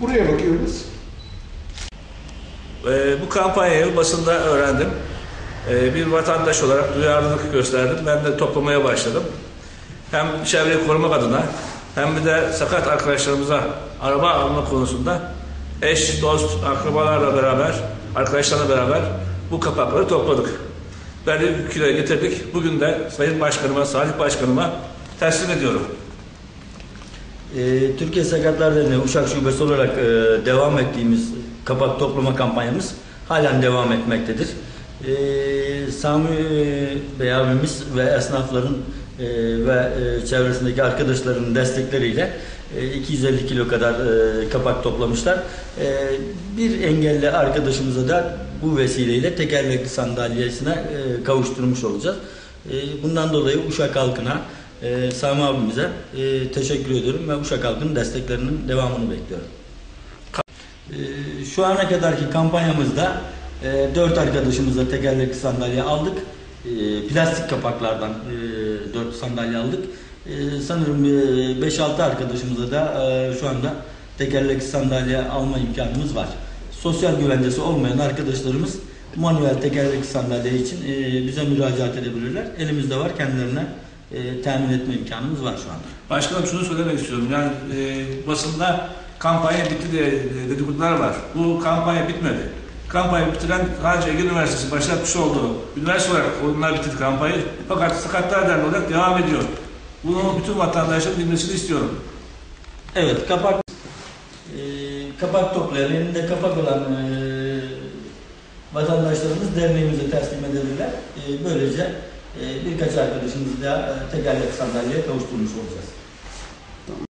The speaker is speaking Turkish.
Buraya bakıyoruz. Ee, bu kampanyayı basında öğrendim. Ee, bir vatandaş olarak duyarlılık gösterdim. Ben de toplamaya başladım. Hem çevreyi korumak adına hem bir de sakat arkadaşlarımıza araba alma konusunda eş, dost, akrabalarla beraber, arkadaşlarla beraber bu kapakları topladık. Belli bir kiloya getirdik. Bugün de Sayın Başkanıma, Salih Başkanıma teslim ediyorum. Ee, Türkiye Sakatlar Derneği Uşak Şubesi olarak e, devam ettiğimiz kapak toplama kampanyamız halen devam etmektedir. Ee, Sami e, Bey abimiz ve esnafların e, ve e, çevresindeki arkadaşların destekleriyle e, 250 kilo kadar kapak toplamışlar. Bir engelli arkadaşımıza da bu vesileyle tekerlekli sandalyesine kavuşturmuş olacağız. Bundan dolayı Uşak halkına e, Sami abimize e, teşekkür ediyorum ve Uşak halkının desteklerinin devamını bekliyorum. E, şu ana kadarki kampanyamızda e, 4 arkadaşımıza tekerlekli sandalye aldık. E, plastik kapaklardan e, 4 sandalye aldık. E, sanırım e, 5-6 arkadaşımıza da e, şu anda tekerlekli sandalye alma imkanımız var. Sosyal güvencesi olmayan arkadaşlarımız manuel tekerlekli sandalye için e, bize müracaat edebilirler. Elimizde var kendilerine e, temin etme imkanımız var şu anda. Başkanım şunu söylemek istiyorum. Yani e, basında kampanya bitti diye e, dedikodular var. Bu kampanya bitmedi. Kampanya bitiren sadece Ege Üniversitesi başlatmış olduğu üniversite olarak onlar bitirdi kampanyayı. Fakat Sakatlar Derneği olarak devam ediyor. Bunu bütün vatandaşların bilmesini istiyorum. Evet kapak e, kapak toplayan elinde kapak olan e, vatandaşlarımız derneğimize teslim edebilirler. E, böylece ee, birkaç arkadaşımızla e, tekerlek sandalyeye kavuşturmuş olacağız. Tamam.